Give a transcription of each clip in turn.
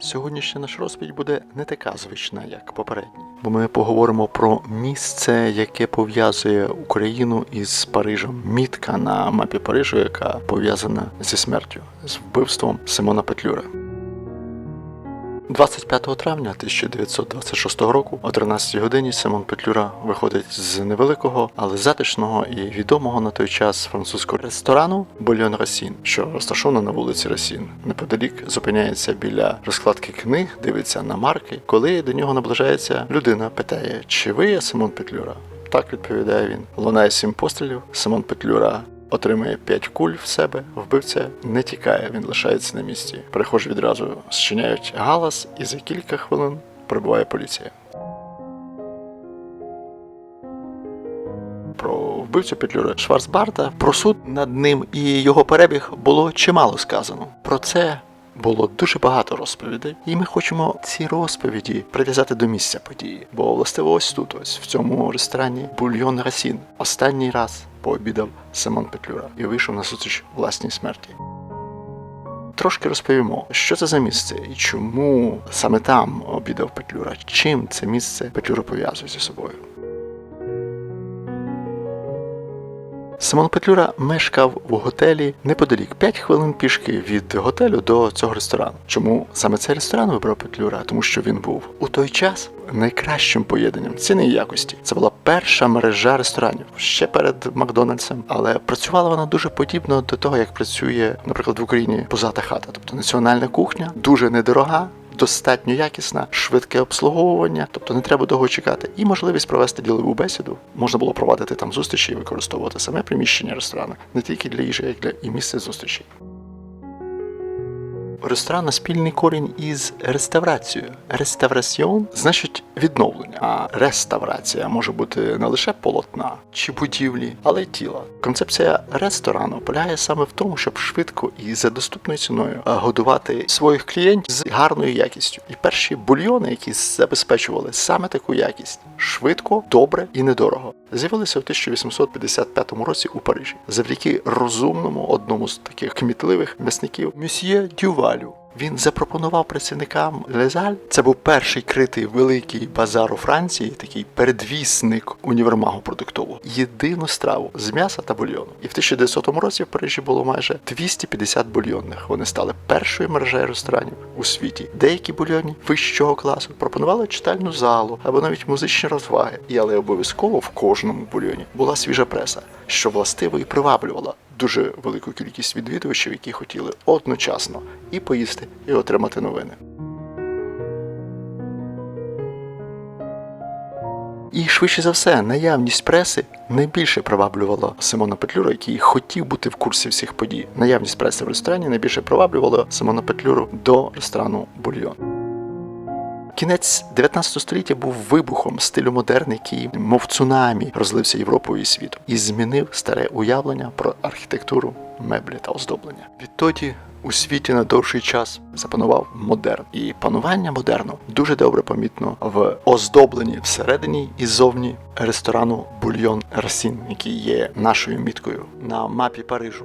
Сьогоднішня наша розповідь буде не така звична, як попередні, бо ми поговоримо про місце, яке пов'язує Україну із Парижем. Мітка на мапі Парижу, яка пов'язана зі смертю, з вбивством Симона Петлюра. 25 травня 1926 року о 13 годині Симон Петлюра виходить з невеликого, але затишного і відомого на той час французького ресторану Бульйон Расін, що розташовано на вулиці Расін. Неподалік зупиняється біля розкладки книг, дивиться на марки. Коли до нього наближається людина, питає, чи ви є Симон Петлюра? Так відповідає він. Лунає сім пострілів. Симон Петлюра отримує п'ять куль в себе. Вбивця не тікає, він лишається на місці. Перехожі відразу зчиняють галас, і за кілька хвилин прибуває поліція. Про вбивцю Петлюра Шварцбарта, про суд над ним і його перебіг було чимало сказано. Про це було дуже багато розповідей, і ми хочемо ці розповіді прив'язати до місця події. Бо властиво ось тут, ось в цьому ресторані Бульйон Расін останній раз пообідав Симон Петлюра і вийшов на зустріч власній смерті. Трошки розповімо, що це за місце і чому саме там обідав Петлюра, чим це місце Петлюра пов'язує зі собою. Симон Петлюра мешкав в готелі неподалік 5 хвилин пішки від готелю до цього ресторану. Чому саме цей ресторан вибрав Петлюра? Тому що він був у той час найкращим поєднанням ціни і якості. Це була перша мережа ресторанів ще перед Макдональдсом, але працювала вона дуже подібно до того, як працює, наприклад, в Україні позата хата, тобто національна кухня, дуже недорога. Достатньо якісна, швидке обслуговування, тобто не треба довго чекати, і можливість провести ділову бесіду. Можна було проводити там зустрічі і використовувати саме приміщення ресторану, не тільки для їжі, як для і місце зустрічей. Ресторан спільний корінь із реставрацією. Реставраціон значить відновлення, а реставрація може бути не лише полотна чи будівлі, але й тіла. Концепція ресторану полягає саме в тому, щоб швидко і за доступною ціною годувати своїх клієнтів з гарною якістю. І перші бульйони, які забезпечували саме таку якість, швидко, добре і недорого, з'явилися у 1855 році у Парижі завдяки розумному одному з таких кмітливих м'ясників Мюсьє Дювалю. Він запропонував працівникам Лезаль. Це був перший критий великий базар у Франції, такий передвісник універмагу продуктового. Єдину страву з м'яса та бульйону. І в 1900 році в Парижі було майже 250 бульйонних. Вони стали першою мережею ресторанів у світі. Деякі бульйони вищого класу пропонували читальну залу або навіть музичні розваги. І але обов'язково в кожному бульйоні була свіжа преса, що властиво і приваблювала дуже велику кількість відвідувачів, які хотіли одночасно і поїсти, і отримати новини. І швидше за все, наявність преси найбільше приваблювала Симона Петлюра, який хотів бути в курсі всіх подій. Наявність преси в ресторані найбільше приваблювала Симона Петлюру до ресторану Бульйон. Кінець 19 століття був вибухом стилю модерн, який, мов цунамі, розлився Європою і світом і змінив старе уявлення про архітектуру, меблі та оздоблення. Відтоді у світі на довший час запанував модерн, і панування модерну дуже добре помітно в оздобленні всередині і зовні ресторану Бульйон Расін, який є нашою міткою на мапі Парижу.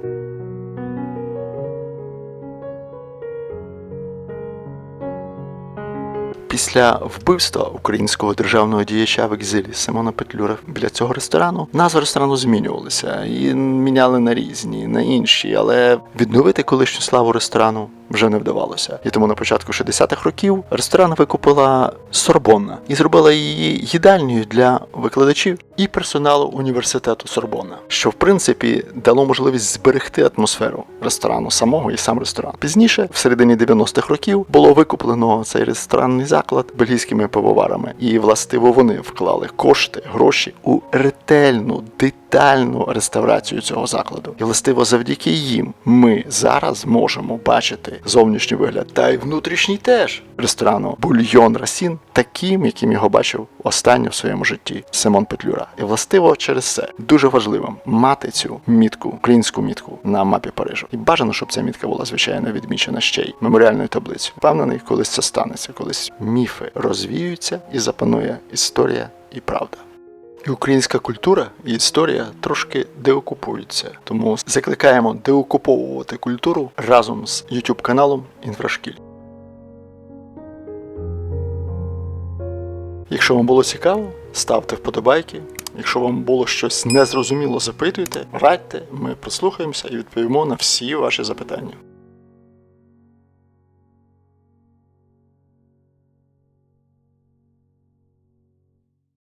Після вбивства українського державного діяча в екзилі Симона Петлюра біля цього ресторану. Назва ресторану змінювалася і міняли на різні, на інші, але відновити колишню славу ресторану вже не вдавалося. І тому на початку 60-х років ресторан викупила Сорбонна і зробила її їдальнею для викладачів і персоналу університету Сорбонна, що в принципі дало можливість зберегти атмосферу ресторану самого і сам ресторан. Пізніше, в середині 90-х років, було викуплено цей ресторанний заклад бельгійськими пивоварами, і властиво вони вклали кошти, гроші у ретельну детальну реставрацію цього закладу. І властиво завдяки їм ми зараз можемо бачити зовнішній вигляд та й внутрішній теж ресторану Бульйон Расін таким, яким його бачив останнє в своєму житті Симон Петлюра. І властиво через це дуже важливим мати цю мітку, українську мітку на мапі Парижу. І бажано, щоб ця мітка була звичайно відмічена ще й меморіальною таблицею. Впевнений, колись це станеться, колись міфи розвіються і запанує історія і правда. І Українська культура і історія трошки деокупуються, тому закликаємо деокуповувати культуру разом з youtube каналом Інфрашкіль. Якщо вам було цікаво, ставте вподобайки. Якщо вам було щось незрозуміло, запитуйте, радьте, ми прослухаємося і відповімо на всі ваші запитання.